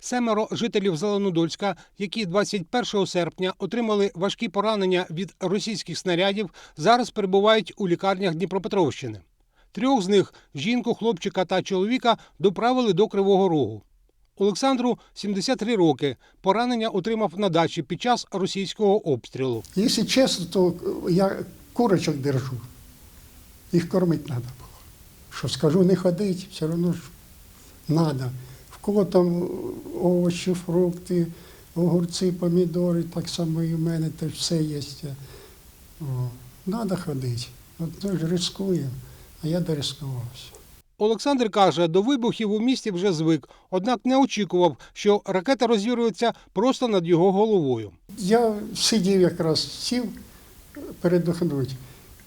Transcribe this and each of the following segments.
Семеро жителів Зеленодольська, які 21 серпня отримали важкі поранення від російських снарядів, зараз перебувають у лікарнях Дніпропетровщини. Трьох з них жінку, хлопчика та чоловіка доправили до Кривого Рогу. Олександру 73 роки. Поранення отримав на дачі під час російського обстрілу. Якщо чесно, то я курочок держу. Їх кормити треба було. Що скажу, не ходить, все одно ж треба. Кого там овочі, фрукти, огурці, помідори, так само і в мене теж все є. Треба ходити. От той ж рискує, а я дорискувався. Олександр каже, до вибухів у місті вже звик, однак не очікував, що ракета розірветься просто над його головою. Я сидів якраз, сів передохнути.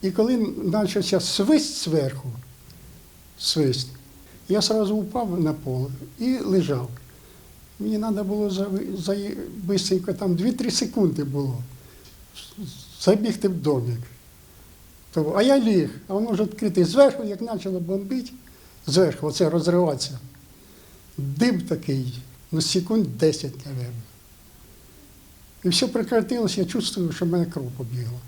І коли почався свист зверху, свист, я одразу впав на пол і лежав. Мені треба було за, за, бистренько, там 2-3 секунди було. Забігти в домик. То, а я ліг, а воно вже відкритий зверху, як почало бомбити, зверху, оце розриватися. Дим такий, ну секунд 10, мабуть. І все прекратилось, я чувствую, що в мене кров побігла.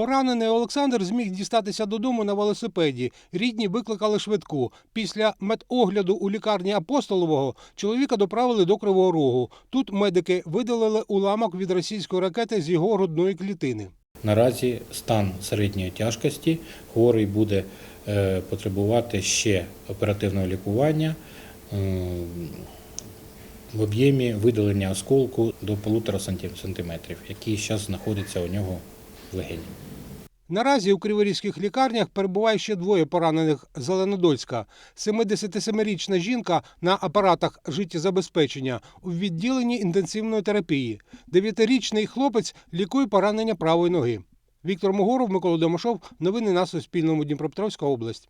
Поранений Олександр зміг дістатися додому на велосипеді. Рідні викликали швидку. Після медогляду у лікарні Апостолового чоловіка доправили до Кривого Рогу. Тут медики видалили уламок від російської ракети з його грудної клітини. Наразі стан середньої тяжкості. Хворий буде е, потребувати ще оперативного лікування е, в об'ємі видалення осколку до 1,5 см, який зараз знаходиться у нього в. Наразі у криворізьких лікарнях перебуває ще двоє поранених Зеленодольська. 77-річна жінка на апаратах життєзабезпечення у відділенні інтенсивної терапії. Дев'ятирічний хлопець лікує поранення правої ноги. Віктор Могоров, Микола Домашов. Новини на Суспільному. Дніпропетровська область.